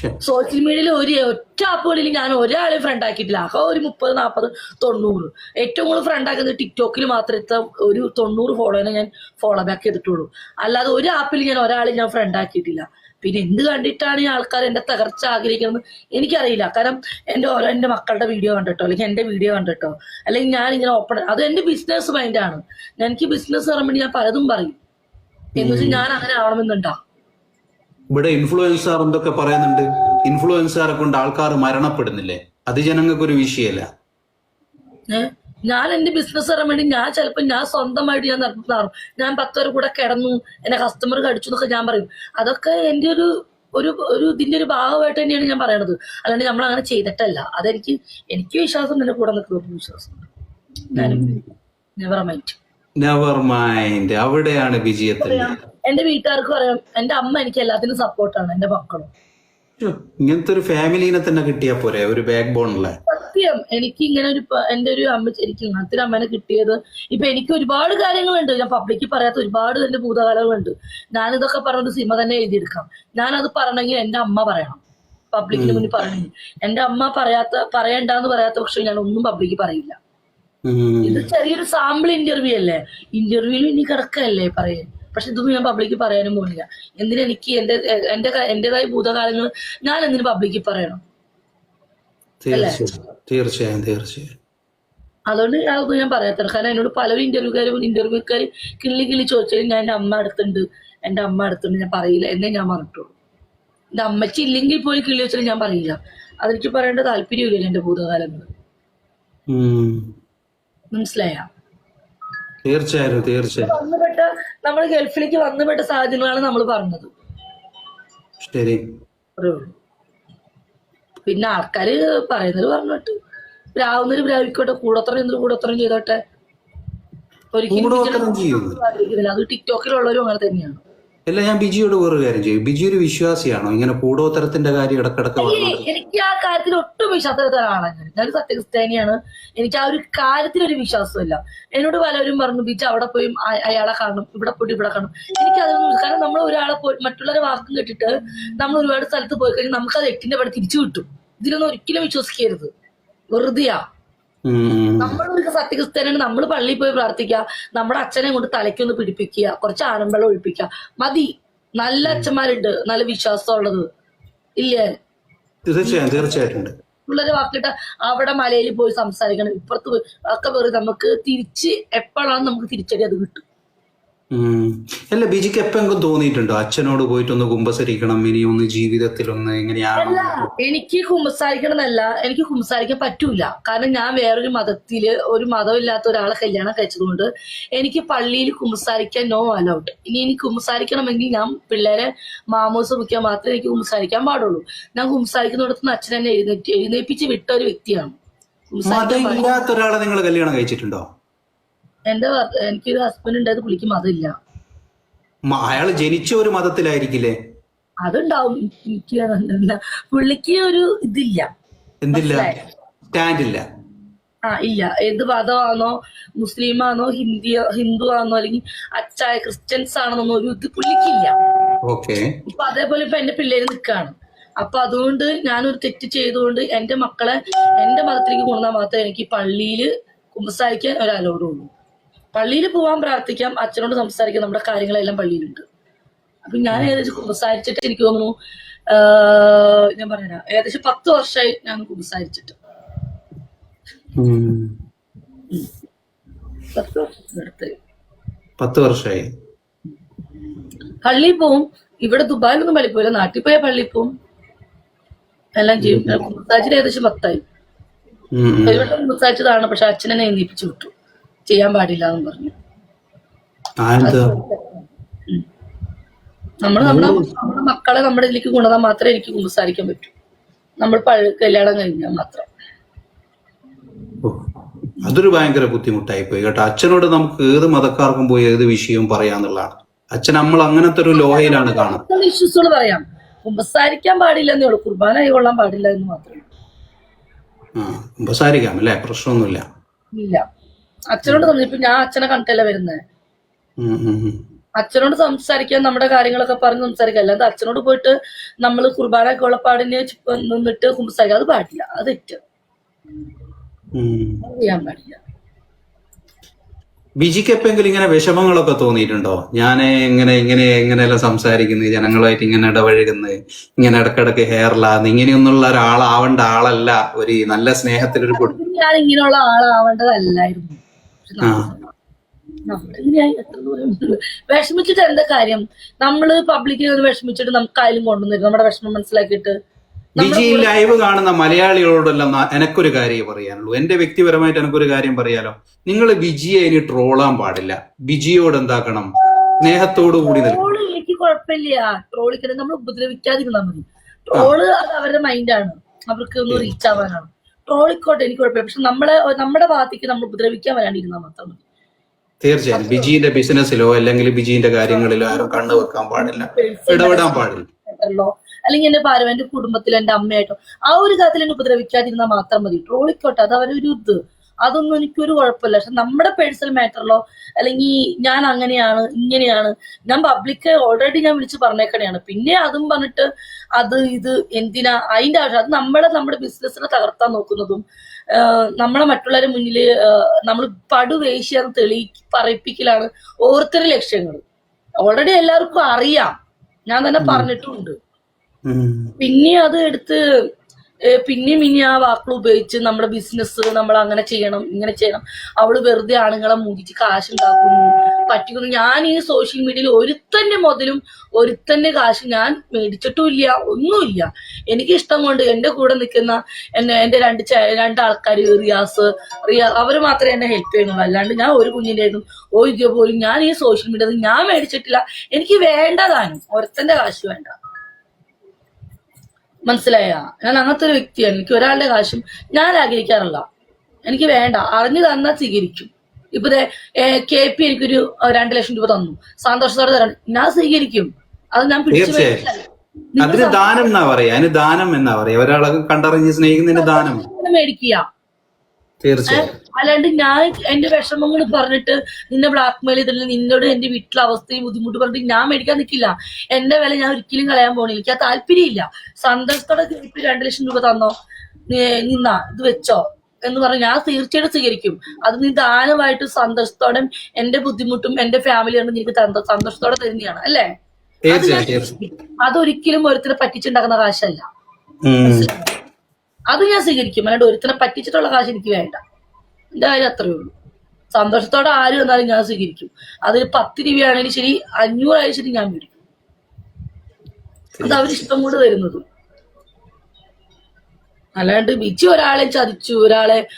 Social മീഡിയയിൽ ഒരു ഒറ്റ ആപ്പുകളിൽ ഞാൻ ഒരാളെ ഫ്രണ്ട് ആക്കിയിട്ടില്ല. അഹ ഒരു മുപ്പത് നാൽപ്പത് തൊണ്ണൂറ്. ഏറ്റവും കൂടുതൽ ഫ്രണ്ട് ആക്കുന്നത് ടിക്ടോക്കിൽ മാത്രമേ ഒരു തൊണ്ണൂറ് ഫോളോനെ ഞാൻ ഫോളോ ബാക്ക് ചെയ്തിട്ടുള്ളൂ. അല്ലാതെ ഒരു ആപ്പിൽ ഞാൻ ഒരാളെ ഞാൻ ഫ്രണ്ട് ആക്കിയിട്ടില്ല. പിന്നെ എന്ത് കണ്ടിട്ടാണ് ഈ ആൾക്കാർ എന്റെ തകർച്ച ആഗ്രഹിക്കുന്നത്? എനിക്കറിയില്ല. കാരണം എന്റെ ഓരോ എന്റെ മക്കളുടെ വീഡിയോ കണ്ടിട്ടോ? അല്ലെങ്കിൽ എന്റെ വീഡിയോ കണ്ടിട്ടോ? അല്ലെങ്കിൽ ഞാൻ ഇങ്ങനെ ഓപ്പൺ അത് എന്റെ ബിസിനസ് മൈൻഡാണ് എനിക്ക് ബിസിനസ് പറയുമ്പോൾ ഞാൻ പലതും പറയും. എന്ന് വെച്ചാൽ ഞാൻ അങ്ങനെ ആവണമെന്നുണ്ടാ? ഇവിടെ ഇൻഫ്ലുവൻസാർ എന്തൊക്കെ പറയുന്നുണ്ട്? ഇൻഫ്ലുവൻസാറെ കൊണ്ട് ആൾക്കാർ മരണപ്പെടുന്നില്ലേ? അത് ജനങ്ങൾക്ക് ഒരു വിഷയമല്ല ഞാൻ എന്റെ ബിസിനസ് തരാൻ വേണ്ടി ഞാൻ ചിലപ്പോൾ ഞാൻ സ്വന്തമായിട്ട് ഞാൻ നടത്തുന്നതാണ് ഞാൻ പത്ത് പേര് കൂടെ കിടന്നു എന്നെ കസ്റ്റമർ കടിച്ചു എന്നൊക്കെ ഞാൻ പറയും. അതൊക്കെ എന്റെ ഒരു ഒരു ഒരു ഇതിന്റെ ഒരു ഭാഗമായിട്ട് തന്നെയാണ് ഞാൻ പറയണത്. അല്ലാണ്ട് നമ്മൾ അങ്ങനെ ചെയ്തിട്ടല്ല. അതെനിക്ക് എനിക്ക് വിശ്വാസം എന്റെ കൂടെ നിൽക്കുന്ന വിശ്വാസം നെവർ മൈൻഡ് നെവർ മൈൻഡ് അവിടെയാണ് വിജയത്തിന്റെ എന്റെ വീട്ടുകാർക്ക് പറയാം എന്റെ അമ്മ എനിക്ക് എല്ലാത്തിനും സപ്പോർട്ടാണ് എന്റെ മക്കളും. ഇങ്ങനത്തെ ഒരു ഫാമിലിനെ തന്നെ കിട്ടിയാ പോരെ ഒരു ബാക്ക് ബോൺ അല്ലേ സത്യം. എനിക്ക് ഇങ്ങനെ ഒരു എന്റെ ഒരു അമ്മ എനിക്ക് ഇങ്ങനത്തെ ഒരു അമ്മനെ കിട്ടിയത് ഇപ്പൊ എനിക്ക് ഒരുപാട് കാര്യങ്ങളുണ്ട്. ഞാൻ പബ്ലിക്കിൽ പറയാത്ത ഒരുപാട് എന്റെ ഭൂതകാലങ്ങളുണ്ട്. ഞാൻ ഇതൊക്കെ പറഞ്ഞത് സിനിമ തന്നെ എഴുതിയെടുക്കാം. ഞാൻ അത് പറയണമെങ്കിൽ എന്റെ അമ്മ പറയണം. പബ്ലിക്കിന് മുന്നിൽ പറയണമെങ്കിൽ. എന്റെ അമ്മ പറയാത്ത പറയണ്ടെന്ന് പറയാത്ത പക്ഷെ ഞാൻ ഒന്നും പബ്ലിക്കിൽ പറയില്ല. ഇത് ചെറിയൊരു സാമ്പിൾ ഇന്റർവ്യൂ അല്ലേ? ഇന്റർവ്യൂവിൽ ഇനി കിടക്കല്ലേ പറയാൻ പക്ഷെ ഇതൊന്നും ഞാൻ പബ്ലിക്കിൽ പറയാനും പോകുന്നില്ല. എന്തിനാ എനിക്ക് എന്റെ എന്റെ എന്റേതായ ഭൂതകാലങ്ങൾ ഞാൻ എന്തിനു പബ്ലിക്കിൽ പറയണം? തീർച്ചയായും തീർച്ചയായും അതുകൊണ്ട് അതൊന്നും ഞാൻ പറയാത്ത കാരണം എന്നോട് പലരും ഇന്റർവ്യൂക്കാരും ഇന്റർവ്യൂക്കാർ കിള്ളി കിള്ളി ചോദിച്ചാലും ഞാൻ എന്റെ അമ്മ അടുത്തുണ്ട്. എന്റെ അമ്മ അടുത്തുണ്ട്. ഞാൻ പറയില്ല. എന്നേ ഞാൻ പറഞ്ഞിട്ടുള്ളൂ. എന്റെ അമ്മച്ചി ഇല്ലെങ്കിൽ പോയി കിള്ളി വെച്ചാലും ഞാൻ പറയില്ല. അതെനിക്ക് പറയേണ്ട താല്പര്യമില്ല എന്റെ ഭൂതകാലങ്ങൾ മനസ്സിലായ? തീർച്ചയായും തീർച്ചയായും. വന്നുപെട്ട നമ്മൾ ഗൾഫിലേക്ക് വന്നുപെട്ട സാഹചര്യങ്ങളാണ് നമ്മൾ പറഞ്ഞത്. ശരി. പിന്നെ ആൾക്കാര് പറയുന്നത് പറഞ്ഞിട്ട് രാവുന്നൊരു ബ്രാവിക്കോട്ടെ കൂടത്രം എന്തൊരു കൂടത്രം ചെയ്തോട്ടെ. ഒരിക്കലും അത് ടിക്ടോക്കിലുള്ളവരും അങ്ങനെ തന്നെയാണ്. അല്ല ഞാൻ ബിജിയോട് വേറൊരു കാര്യം ചെയ്യും. ബിജി ഒരു വിശ്വാസിയാണോ? ഇങ്ങനെ കൂടോത്തരത്തിന്റെ കാര്യം ഇടക്കിടക്ക് എനിക്ക് ആ കാര്യത്തിൽ ഒട്ടും വിശ്വാസത്തിലാണ് ഞാനൊരു സത്യക്രിസ്ത്യാനിയാണ്. എനിക്ക് ആ ഒരു കാര്യത്തിൽ ഒരു വിശ്വാസമില്ല എന്നോട് പലരും പറഞ്ഞു ബിജി അവിടെ പോയി അയാളെ കാണും. ഇവിടെ പോയിട്ട് ഇവിടെ കാണണം എനിക്ക് അതൊന്നും കാരണം നമ്മൾ ഒരാളെ പോയി മറ്റുള്ളവരെ വാക്കും കേട്ടിട്ട് നമ്മൾ ഒരുപാട് സ്ഥലത്ത് പോയി കഴിഞ്ഞാൽ നമുക്ക് അത് എട്ടിന്റെ പടി തിരിച്ചു കിട്ടും. ഇതിലൊന്നും ഒരിക്കലും വിശ്വസിക്കരുത്. വെറുതെയാ. നമ്മൾ ഒരു സത്യക്രിസ്ത്യാനാണ് നമ്മൾ പള്ളിയിൽ പോയി പ്രാർത്ഥിക്കുക നമ്മുടെ അച്ഛനെ കൊണ്ട് തലയ്ക്കൊന്ന് പിടിപ്പിക്കുക കുറച്ച് ആനമ്പളം ഒഴിപ്പിക്കുക. മതി. നല്ല അച്ഛന്മാരുണ്ട്. നല്ല വിശ്വാസമുള്ളത്. ഇല്ലേ? തീർച്ചയായും തീർച്ചയായിട്ടും പിള്ളേരെ വാക്കിട്ട് അവിടെ മലയിൽ പോയി സംസാരിക്കണം. ഇപ്പുറത്ത് ഒക്കെ വെറുതെ നമുക്ക് തിരിച്ച് എപ്പോഴാണ് നമുക്ക് തിരിച്ചടി അത് കിട്ടും. അല്ല ബിജിക്ക് എപ്പെങ്കിലും തോന്നിയിട്ടുണ്ടോ? അച്ഛനോട് പോയിട്ടൊന്ന് കുമ്പസരിക്കണം ഇനി ഒന്ന് ജീവിതത്തിൽ ഒന്ന് എങ്ങനെയാണ് എനിക്ക് കുമ്പസാരിക്കണമെന്നല്ല എനിക്ക് കുമ്പസാരിക്കാൻ പറ്റൂല. കാരണം ഞാൻ വേറൊരു മതത്തിൽ ഒരു മതമില്ലാത്ത ഒരാളെ കല്യാണം കഴിച്ചതുകൊണ്ട് എനിക്ക് പള്ളിയിൽ കുമ്പസാരിക്കാൻ നോ അലൗട്ട് ഇനി എനിക്ക് കുമ്പസാരിക്കണമെങ്കിൽ ഞാൻ പിള്ളേരെ മാമോസ് മുഖ്യം മാത്രമേ എനിക്ക് കുമ്പസാരിക്കാൻ പാടുള്ളൂ. ഞാൻ കുമ്പസാരിക്കുന്നിടത്തുനിന്ന് അച്ഛൻ എന്നെ എഴുന്നേറ്റ് എഴുന്നേപ്പിച്ച് വിട്ട ഒരു വ്യക്തിയാണ്. കുമ്പസാരിക്കാൻ മതം ഒരാളെ നിങ്ങൾ കല്യാണം കഴിച്ചിട്ടുണ്ടോ? എന്റെ എനിക്കൊരു ഹസ്ബൻഡ് ഉണ്ടായത് പുള്ളിക്ക് മതമില്ല. അയാൾ ജനിച്ച ഒരു മതത്തിലായിരിക്കില്ലേ? അതുണ്ടാവും. എനിക്ക്. പുള്ളിക്ക് ഒരു ഇതില്ല. എന്തില്ല? സ്റ്റാൻഡില്ല ആ ഇല്ല. ഏത് മതമാണോ മുസ്ലിം ആണോ ഹിന്ദി ഹിന്ദു ആണോ അല്ലെങ്കിൽ അച്ചായ ക്രിസ്ത്യൻസ് ആണെന്നൊന്നും ഒരു ഇത് പുള്ളിക്കില്ല. ഇപ്പൊ അതേപോലെ ഇപ്പൊ എന്റെ പിള്ളേര് നിൽക്കാണ് അപ്പൊ അതുകൊണ്ട് ഞാനൊരു തെറ്റ് ചെയ്തുകൊണ്ട് എന്റെ മക്കളെ എന്റെ മതത്തിലേക്ക് കൊണ്ടുവന്നാൽ മാത്രമേ എനിക്ക് പള്ളിയിൽ കുമ്പസാരിക്കാൻ ഒരു അലോഡ് ഉള്ളൂ പള്ളിയിൽ പോവാൻ പ്രാർത്ഥിക്കാം അച്ഛനോട് സംസാരിക്കാം നമ്മുടെ കാര്യങ്ങളെല്ലാം പള്ളിയിലുണ്ട്. അപ്പൊ ഞാൻ ഏകദേശം കുമ്പസാരിച്ചിട്ട് എനിക്ക് തോന്നുന്നു ഞാൻ പറയാ ഏകദേശം പത്ത് വർഷമായി ഞാൻ കുമ്പസാരിച്ചിട്ട്. പത്ത് വർഷത്തിനടുത്ത് പത്ത് വർഷമായി. പള്ളിയിൽ പോവും. ഇവിടെ ദുബായിലൊന്നും പള്ളി പോയില്ല. നാട്ടിൽ പോയ പള്ളിയിൽ പോവും. എല്ലാം ചെയ്യും. കുമ്പസാരിച്ചിട്ട് ഏകദേശം പത്തായി. ഒരു വട്ടം കുമ്പസാരിച്ചതാണ് പക്ഷെ അച്ഛനെ എഴുന്നേപ്പിച്ചു വിട്ടു. ചെയ്യാൻ പാടില്ല എന്ന് പറഞ്ഞു. നമ്മൾ നമ്മുടെ നമ്മുടെ മക്കളെ നമ്മുടെ ഇതിലേക്ക് കൊണ്ടുവന്നാൽ മാത്രമേ എനിക്ക് കുമ്പസാരിക്കാൻ പറ്റൂ. നമ്മൾ കല്യാണം കഴിഞ്ഞാൽ മാത്രം. അതൊരു ഭയങ്കര ബുദ്ധിമുട്ടായി പോയി കേട്ടോ. അച്ഛനോട് നമുക്ക് ഏത് മതക്കാർക്കും പോയി ഏത് വിഷയവും പറയാന്നുള്ളതാണ്. അച്ഛൻ നമ്മൾ അങ്ങനത്തെ ഒരു ലോഹയിലാണ് കാണുന്നത്. ഇഷ്യൂസുകൾ പറയാം. കുമ്പസാരിക്കാൻ പാടില്ല എന്നേ ഉള്ളൂ. കുർബാന കൈകൊള്ളാൻ പാടില്ല എന്ന് മാത്രമേ കുമ്പസാരിക്കാം അല്ലേ? പ്രശ്നമൊന്നുമില്ല. ഇല്ല. അച്ഛനോട് തോന്നി ഇപ്പൊ ഞാൻ അച്ഛനെ കണ്ടല്ല വരുന്നത്. അച്ഛനോട് സംസാരിക്കാൻ നമ്മുടെ കാര്യങ്ങളൊക്കെ പറഞ്ഞ് സംസാരിക്കാം. അല്ലാതെ അച്ഛനോട് പോയിട്ട് നമ്മൾ കുർബാന കൊളപ്പാടിന് നിന്നിട്ട് സംസാരിക്കാം. അത് പാടില്ല. അത് തെറ്റ്. ചെയ്യാൻ പാടില്ല. ബിജിക്ക് എപ്പെങ്കിലും ഇങ്ങനെ വിഷമങ്ങളൊക്കെ തോന്നിയിട്ടുണ്ടോ? ഞാൻ ഇങ്ങനെ ഇങ്ങനെ എങ്ങനെയെല്ലാം സംസാരിക്കുന്നത് ജനങ്ങളുമായിട്ട് ഇങ്ങനെ ഇടപഴകുന്നത് ഇങ്ങനെ ഇടക്കിടക്ക് ഹെയറിലാന്ന്? ഇങ്ങനെയൊന്നുള്ള ഒരാളാവേണ്ട ആളല്ല. ഒരു നല്ല സ്നേഹത്തിലൊരു ഞാൻ ഇങ്ങനെയുള്ള ആളാവേണ്ടതല്ലായിരുന്നു. വിഷമിച്ചിട്ട് എന്താ കാര്യം? നമ്മൾ പബ്ലിക്കിൽ ഒന്ന് വിഷമിച്ചിട്ട് നമുക്ക് ആയാലും കൊണ്ടുവന്നിരുന്നു നമ്മുടെ വിഷമം മനസ്സിലാക്കിയിട്ട് ബിജി ലൈവ് കാണുന്ന മലയാളികളോടെല്ലാം എനക്കൊരു കാര്യം പറയാനുള്ളൂ. എന്റെ വ്യക്തിപരമായിട്ട് എനിക്കൊരു കാര്യം പറയാലോ. നിങ്ങൾ ബിജിയെ ഇനി ട്രോളാൻ പാടില്ല. ബിജിയോട് എന്താക്കണം? സ്നേഹത്തോടു കൂടി ട്രോൾ എനിക്ക് കുഴപ്പമില്ല ട്രോളിക്കണേ നമ്മൾ ഉപദ്രവിക്കാതിരുന്നാൽ മതി. ട്രോൾ അത് അവരുടെ മൈൻഡാണ് അവർക്ക് ഒന്ന് റീച്ച് ആവാനാണ്. ട്രോളിക്കോട്ടെ എനിക്ക് കുഴപ്പമില്ല. പക്ഷെ നമ്മളെ നമ്മുടെ ഭാഗത്തേക്ക് നമ്മൾ ഉപദ്രവിക്കാൻ വരാണ്ടിരുന്നാൽ മാത്രം മതി. തീർച്ചയായും. ബിജിന്റെ ബിസിനസ്സിലോ അല്ലെങ്കിൽ ബിജിന്റെ കാര്യങ്ങളിലോ ആരും കണ്ണു വെക്കാൻ പാടില്ല. ഇടപെടാൻ പാടില്ല. അല്ലെങ്കിൽ എന്റെ ഭാര്യ എന്റെ കുടുംബത്തിൽ എന്റെ അമ്മയായിട്ടോ ആ ഒരു കാര്യത്തിൽ എന്നെ ഉപദ്രവിക്കാതിരുന്നാൽ മാത്രം മതി. ട്രോളിക്കോട്ടെ അത് അവരൊരു ഇത്. അതൊന്നും എനിക്കൊരു കുഴപ്പമില്ല. പക്ഷെ നമ്മുടെ പേഴ്സണൽ മാറ്ററിലോ അല്ലെങ്കിൽ ഞാൻ അങ്ങനെയാണ് ഇങ്ങനെയാണ് ഞാൻ പബ്ലിക് ഓൾറെഡി ഞാൻ വിളിച്ച് പറഞ്ഞേക്കണെയാണ്. പിന്നെ അതും പറഞ്ഞിട്ട് അത് ഇത് എന്തിനാ അതിന്റെ ആവശ്യം. അത് നമ്മളെ നമ്മുടെ ബിസിനസ്സിനെ തകർത്താൻ നോക്കുന്നതും നമ്മളെ മറ്റുള്ളവരുടെ മുന്നിൽ നമ്മൾ പടുവേശ്യം തെളി പറയിപ്പിക്കലാണ് ഓരോരുത്തരുടെ ലക്ഷ്യങ്ങൾ. ഓൾറെഡി എല്ലാവർക്കും അറിയാം. ഞാൻ തന്നെ പറഞ്ഞിട്ടുണ്ട്. പിന്നെ അത് എടുത്ത് പിന്നെയും ഇനി ആ വാക്കുകൾ ഉപയോഗിച്ച് നമ്മുടെ ബിസിനസ് നമ്മൾ അങ്ങനെ ചെയ്യണം ഇങ്ങനെ ചെയ്യണം. അവൾ വെറുതെ ആണുങ്ങളെ മുടിച്ച് കാശുണ്ടാക്കുന്നു. പറ്റിക്കുന്നു. ഞാൻ ഈ സോഷ്യൽ മീഡിയയിൽ ഒരുത്തന്റെ മുതലും ഒരുത്തന്റെ കാശ് ഞാൻ മേടിച്ചിട്ടുമില്ല ഒന്നുമില്ല. എനിക്ക് ഇഷ്ടം കൊണ്ട് എന്റെ കൂടെ നിൽക്കുന്ന എന്നെ എന്റെ രണ്ട് രണ്ട് ആൾക്കാർ റിയാസ് റിയാ അവർ മാത്രമേ എന്നെ ഹെൽപ്പ് ചെയ്യുന്നുള്ളൂ. അല്ലാണ്ട് ഞാൻ ഒരു കുഞ്ഞിന്റെ ഓ ഒരു പോലും ഞാൻ ഈ സോഷ്യൽ മീഡിയ ഞാൻ മേടിച്ചിട്ടില്ല. എനിക്ക് വേണ്ടതാണ് ഒരുത്തന്റെ കാശ് വേണ്ട. മനസ്സിലായ? ഞാൻ അങ്ങനത്തെ ഒരു വ്യക്തിയാണ്. എനിക്ക് ഒരാളുടെ കാശും ഞാൻ ആഗ്രഹിക്കാറില്ല. എനിക്ക് വേണ്ട. അറിഞ്ഞു തന്നാൽ സ്വീകരിക്കും. ഇപ്പൊ കെ പി എനിക്കൊരു രണ്ട് ലക്ഷം രൂപ തന്നു. സന്തോഷത്തോടെ തരണം ഞാൻ സ്വീകരിക്കും. അത് ഞാൻ പിടിച്ചു. അതിന് ദാനം എന്നാ പറയാ? അതിന് ദാനം എന്നാ പറയാ? ഒരാളെ കണ്ടറിഞ്ഞ് സ്നേഹിക്കുന്നതിന് ദാനം. മേടിക്കുക തീർച്ചയായും. അല്ലാണ്ട് ഞാൻ എന്റെ വിഷമങ്ങൾ പറഞ്ഞിട്ട് നിന്നെ ബ്ലാക്ക് മെയിൽ ചെയ്തില്ല നിന്നോട് എന്റെ വീട്ടിലെ അവസ്ഥയും ബുദ്ധിമുട്ട് പറഞ്ഞിട്ട് ഞാൻ മേടിക്കാൻ നിൽക്കില്ല എന്റെ വില ഞാൻ ഒരിക്കലും കളയാൻ പോണില്ല. എനിക്ക് ആ താല്പര്യമില്ല. സന്തോഷത്തോടെ ഇപ്പൊ രണ്ടു ലക്ഷം രൂപ തന്നോ? നിന്നാ ഇത് വെച്ചോ? എന്ന് പറഞ്ഞ് ഞാൻ തീർച്ചയായിട്ടും സ്വീകരിക്കും. അത് നീ ദാനമായിട്ട് സന്തോഷത്തോടെ എന്റെ ബുദ്ധിമുട്ടും എന്റെ ഫാമിലിയാണ് നിനക്ക് സന്തോഷത്തോടെ തരുന്നതാണ്. അല്ലേ? അതൊരിക്കലും ഒരുത്തിനെ പറ്റിച്ചുണ്ടാക്കുന്ന കാശല്ല. അത് ഞാൻ സ്വീകരിക്കും. അല്ലാണ്ട് ഒരുത്തിനെ പറ്റിച്ചിട്ടുള്ള കാശ് എനിക്ക് വേണ്ട. എന്റെ കാര്യം അത്രേ ഉള്ളൂ. സന്തോഷത്തോടെ ആര് വന്നാലും ഞാൻ സ്വീകരിക്കും. അതിൽ പത്ത് രൂപയാണെങ്കിലും ശരി അഞ്ഞൂറായാലും ശരി ഞാൻ മേടിക്കും. അത് അവരിഷ്ടം കൊണ്ട് തരുന്നതും. അല്ലാണ്ട് ബിജി ഒരാളെ ചതിച്ചു ഒരാളെ